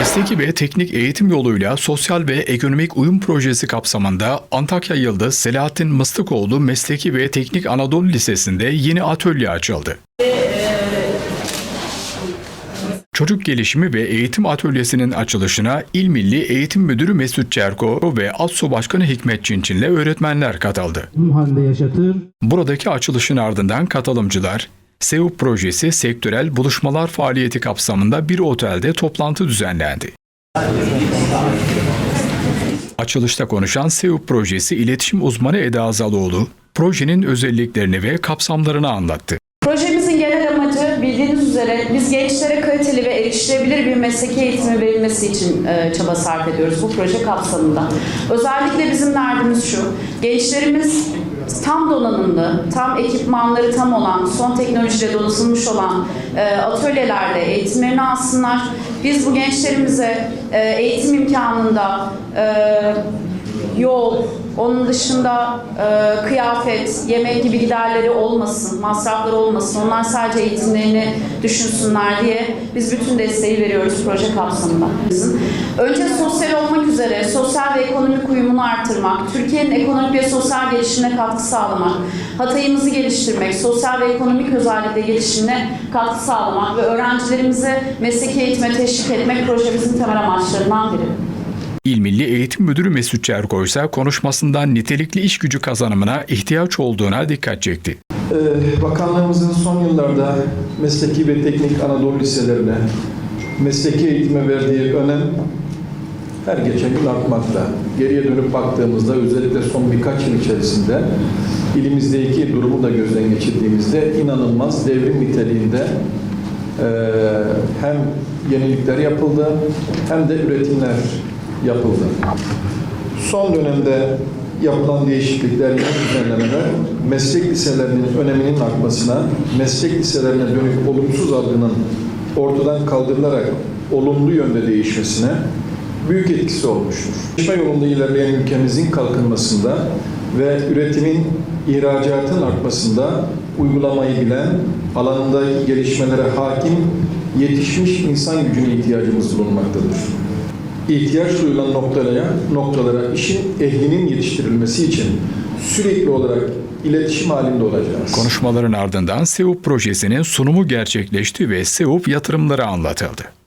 Mesleki ve teknik eğitim yoluyla sosyal ve ekonomik uyum projesi kapsamında Antakya Yıldız Selahattin Mıstıkoğlu Mesleki ve Teknik Anadolu Lisesi'nde yeni atölye açıldı. Çocuk Gelişimi ve Eğitim Atölyesi'nin açılışına İl Milli Eğitim Müdürü Mesut Çerko ve ASSO Başkanı Hikmet Çinçin'le öğretmenler katıldı. halinde yaşatır. Buradaki açılışın ardından katılımcılar, SEUP projesi sektörel buluşmalar faaliyeti kapsamında bir otelde toplantı düzenlendi. Açılışta konuşan SEUP projesi iletişim uzmanı Eda Azaloğlu, projenin özelliklerini ve kapsamlarını anlattı. Projemizin genel amacı bildiğiniz üzere biz gençlere kaliteli ve erişilebilir bir mesleki eğitimi verilmesi için e, çaba sarf ediyoruz bu proje kapsamında. Özellikle bizim derdimiz şu, gençlerimiz tam donanımlı, tam ekipmanları tam olan, son teknolojiyle donatılmış olan e, atölyelerde eğitimlerini alsınlar. Biz bu gençlerimize e, eğitim imkanında e, yol, onun dışında e, kıyafet, yemek gibi giderleri olmasın, masrafları olmasın. Onlar sadece eğitimlerini düşünsünler diye biz bütün desteği veriyoruz proje kapsamında. Önce sosyal olmak üzere sosyal ve ekonomik uyumunu artırmak, Türkiye'nin ekonomik ve sosyal gelişimine katkı sağlamak, Hatay'ımızı geliştirmek, sosyal ve ekonomik özellikle gelişimine katkı sağlamak ve öğrencilerimize mesleki eğitime teşvik etmek projemizin temel amaçlarından biri. İl Milli Eğitim Müdürü Mesut Çerko ise konuşmasından nitelikli iş gücü kazanımına ihtiyaç olduğuna dikkat çekti. Ee, Bakanlığımızın son yıllarda mesleki ve teknik Anadolu liselerine mesleki eğitime verdiği önem her geçen gün artmakta. Geriye dönüp baktığımızda özellikle son birkaç yıl içerisinde ilimizdeki durumu da gözden geçirdiğimizde inanılmaz devrim niteliğinde e, hem yenilikler yapıldı hem de üretimler yapıldı. Son dönemde yapılan değişiklikler, düzenlemeler meslek liselerinin öneminin artmasına, meslek liselerine dönük olumsuz algının ortadan kaldırılarak olumlu yönde değişmesine büyük etkisi olmuştur. Gelişme yolunda ilerleyen ülkemizin kalkınmasında ve üretimin, ihracatın artmasında uygulamayı bilen, alanında gelişmelere hakim, yetişmiş insan gücüne ihtiyacımız bulunmaktadır ihtiyaç duyulan noktalara, noktalara işin ehlinin yetiştirilmesi için sürekli olarak iletişim halinde olacağız. Konuşmaların ardından SEUP projesinin sunumu gerçekleşti ve SEUP yatırımları anlatıldı.